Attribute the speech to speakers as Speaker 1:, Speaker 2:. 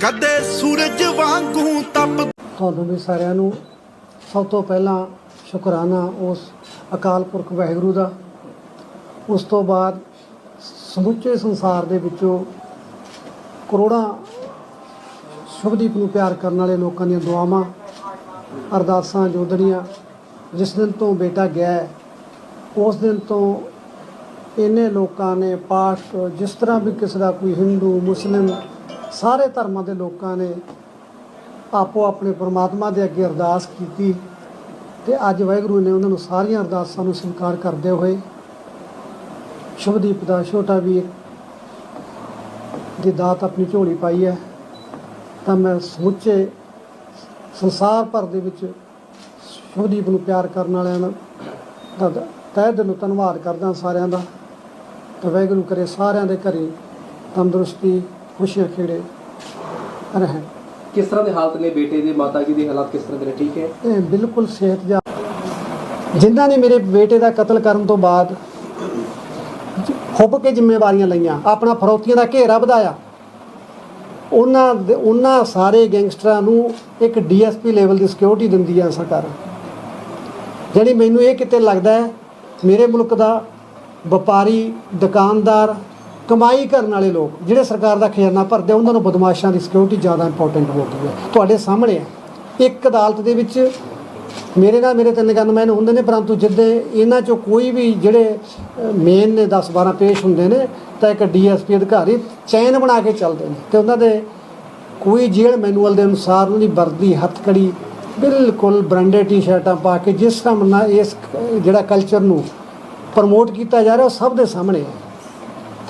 Speaker 1: ਕਦੇ ਸੂਰਜ ਵਾਂਗੂ ਤਪ
Speaker 2: ਤੁਹਾਨੂੰ ਵੀ ਸਾਰਿਆਂ ਨੂੰ ਸਭ ਤੋਂ ਪਹਿਲਾਂ ਸ਼ੁਕਰਾਨਾ ਉਸ ਅਕਾਲ ਪੁਰਖ ਵਾਹਿਗੁਰੂ ਦਾ। ਉਸ ਤੋਂ ਬਾਅਦ ਸਮੁੱਚੇ ਸੰਸਾਰ ਦੇ ਵਿੱਚੋਂ ਕਰੋੜਾਂ ਸ਼ੁਭਦੀਪ ਨੂੰ ਪਿਆਰ ਕਰਨ ਵਾਲੇ ਲੋਕਾਂ ਦੀਆਂ ਦੁਆਵਾਂ, ਅਰਦਾਸਾਂ ਜੋਦੜੀਆਂ ਜਿਸ ਦਿਨ ਤੋਂ ਬੇਟਾ ਗਿਆ ਉਸ ਦਿਨ ਤੋਂ ਇਹਨੇ ਲੋਕਾਂ ਨੇ ਪਾਠ, ਜਿਸ ਤਰ੍ਹਾਂ ਵੀ ਕਿਸੇ ਦਾ ਕੋਈ ਹਿੰਦੂ, ਮੁਸਲਿਮ ਸਾਰੇ ਧਰਮਾਂ ਦੇ ਲੋਕਾਂ ਨੇ ਆਪੋ ਆਪਣੇ ਪਰਮਾਤਮਾ ਦੇ ਅੱਗੇ ਅਰਦਾਸ ਕੀਤੀ ਤੇ ਅੱਜ ਵਾਹਿਗੁਰੂ ਨੇ ਉਹਨਾਂ ਨੂੰ ਸਾਰੀਆਂ ਅਰਦਾਸਾਂ ਨੂੰ ਸਵੀਕਾਰ ਕਰਦੇ ਹੋਏ ਸ਼ੁਭਦੀਪ ਦਾ ਛੋਟਾ ਵੀਰ ਦੀ ਦਾਤ ਆਪਣੀ ਝੋਲੀ ਪਾਈ ਹੈ। ਤਾਂ ਮੈਂ ਸਮੁੱਚੇ ਸੰਸਾਰ ਭਰ ਦੇ ਵਿੱਚ ਸ਼ੁਭਦੀਪ ਨੂੰ ਪਿਆਰ ਕਰਨ ਵਾਲਿਆਂ ਦਾ ਦਾ ਤਹਿ ਦਿਲੋਂ ਧੰਨਵਾਦ ਕਰਦਾ ਸਾਰਿਆਂ ਦਾ। ਤੇ ਵਾਹਿਗੁਰੂ ਕਰੇ ਸਾਰਿਆਂ ਦੇ ਘਰੇ ਤੰਦਰੁਸਤੀ ਖੁਸ਼ੀਆਂ ਖੇੜੇ ਰਹਿਣ
Speaker 3: ਕਿਸ ਤਰ੍ਹਾਂ ਦੇ ਹਾਲਤ ਨੇ ਬੇਟੇ ਦੇ ਮਾਤਾ ਜੀ ਦੇ ਹਾਲਾਤ ਕਿਸ ਤਰ੍ਹਾਂ ਦੇ ਨੇ? ਠੀਕ ਹੈ?
Speaker 2: ਇਹ ਬਿਲਕੁਲ ਸਿਹਤ ਜਾ ਜਿਨ੍ਹਾਂ ਨੇ ਮੇਰੇ ਬੇਟੇ ਦਾ ਕਤਲ ਕਰਨ ਤੋਂ ਬਾਅਦ ਖੁੱਬ ਕੇ ਜ਼ਿੰਮੇਵਾਰੀਆਂ ਲਈਆਂ ਆਪਣਾ ਫਰੌਤੀਆਂ ਦਾ ਘੇਰਾ ਵਧਾਇਆ। ਉਹਨਾਂ ਉਹਨਾਂ ਸਾਰੇ ਗੈਂਗਸਟਰਾਂ ਨੂੰ ਇੱਕ ਡੀਐਸਪੀ ਲੈਵਲ ਦੀ ਸਿਕਿਉਰਿਟੀ ਦਿੰਦੀ ਹੈ ਸਰਕਾਰ। ਜਿਹੜੀ ਮੈਨੂੰ ਇਹ ਕਿਤੇ ਲੱਗਦਾ ਹੈ ਮੇਰੇ ਮੁਲਕ ਦਾ ਵਪਾਰੀ ਦੁਕਾਨਦਾਰ ਕਮਾਈ ਕਰਨ ਵਾਲੇ ਲੋਕ ਜਿਹੜੇ ਸਰਕਾਰ ਦਾ ਖਜ਼ਾਨਾ ਭਰਦੇ ਆ, ਉਹਨਾਂ ਨੂੰ ਬਦਮਾਸ਼ਾਂ ਦੀ ਸਿਕਿਉਰਿਟੀ ਜ਼ਿਆਦਾ ਇੰਪੋਰਟੈਂਟ ਹੋ ਗਈ ਹੈ। ਤੁਹਾਡੇ ਸਾਹਮਣੇ ਹੈ। ਇੱਕ ਅਦਾਲਤ ਦੇ ਵਿੱਚ ਮੇਰੇ ਨਾਲ ਮੇਰੇ ਤਿੰਨ ਗਨਮੈਨ ਹੁੰਦੇ ਨੇ ਪਰੰਤੂ ਜਿੱਦੇ ਇਹਨਾਂ ਚੋਂ ਕੋਈ ਵੀ ਜਿਹੜੇ ਮੇਨ ਨੇ 10 12 ਪੇਸ਼ ਹੁੰਦੇ ਨੇ ਤਾਂ ਇੱਕ ਡੀਐਸਪੀ ਅਧਿਕਾਰੀ ਚੈਨ ਬਣਾ ਕੇ ਚੱਲਦੇ ਨੇ। ਤੇ ਉਹਨਾਂ ਦੇ ਕੋਈ ਜੇਲ੍ਹ ਮੈਨੂਅਲ ਦੇ ਅਨੁਸਾਰ ਉਹਨਾਂ ਦੀ ਵਰਦੀ ਹੱਥਕੜੀ ਬਿਲਕੁਲ ਬ੍ਰਾਂਡਡ ਟੀ-ਸ਼ਰਟਾਂ ਪਾ ਕੇ ਜਿਸ ਹਿਸਾਬ ਨਾਲ ਇਸ ਜਿਹੜਾ ਕਲਚਰ ਨੂੰ ਪ੍ਰਮੋਟ ਕੀਤਾ ਜਾ ਰਿਹਾ ਉਹ ਸਭ ਦੇ ਸਾਹਮਣੇ ਹੈ।